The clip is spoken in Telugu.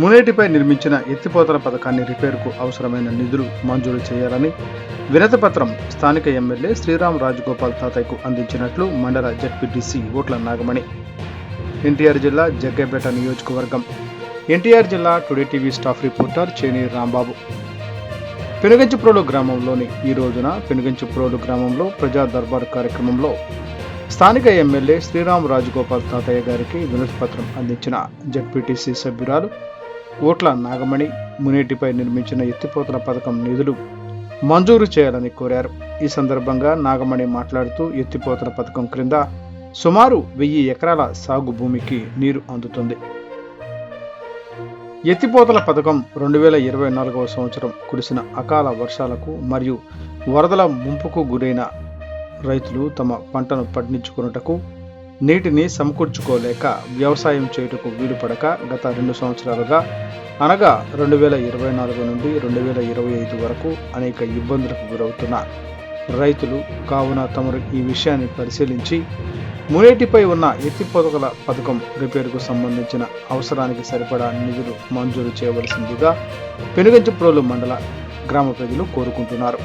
మునేటిపై నిర్మించిన ఎత్తిపోతల పథకాన్ని రిపేర్కు అవసరమైన నిధులు మంజూరు చేయాలని వినతిపత్రం స్థానిక ఎమ్మెల్యే శ్రీరామ్ రాజగోపాల్ తాతయ్యకు అందించినట్లు మండల జడ్పీటీసీ ఓట్ల నాగమణి. ఎన్టీఆర్ జిల్లా జగ్గైపేట నియోజకవర్గం. ఎన్టీఆర్ జిల్లా today TV staff reporter Cheni Rambabu. Penuganchiprolu గ్రామంలోని ఈ రోజున పెనుగంచిప్రోలు గ్రామంలో ప్రజా దర్బార్ కార్యక్రమంలో స్థానిక ఎమ్మెల్యే శ్రీరామ్ రాజగోపాల్ తాతయ్య గారికి వినతిపత్రం అందించిన జడ్పీటీసీ సభ్యురాలు ఓట్ల నాగమణి మునేటిపై నిర్మించిన ఎత్తిపోతల పథకం నిధులు మంజూరు చేయాలని కోరారు. ఈ సందర్భంగా నాగమణి మాట్లాడుతూ ఎత్తిపోతల పథకం క్రింద సుమారు వెయ్యి ఎకరాల సాగు భూమికి నీరు అందుతుంది. ఎత్తిపోతల పథకం రెండు వేల ఇరవై నాలుగవ సంవత్సరం కురిసిన అకాల వర్షాలకు మరియు వరదల ముంపుకు గురైన రైతులు తమ పంటను పండించుకున్నటకు నీటిని సమకూర్చుకోలేక వ్యవసాయం చేయుటకు వీలుపడక గత రెండు సంవత్సరాలుగా అనగా రెండు వేల ఇరవై నాలుగు నుండి రెండు వేల ఇరవై ఐదు వరకు అనేక ఇబ్బందులకు గురవుతున్న రైతులు కావున తమరు ఈ విషయాన్ని పరిశీలించి మునేటిపై ఉన్న ఎత్తిపోతకల పథకం రిపేరుకు సంబంధించిన అవసరానికి సరిపడా నిధులు మంజూరు చేయవలసిందిగా పెనుగంచిప్రోలు మండల గ్రామ ప్రజలు కోరుకుంటున్నారు.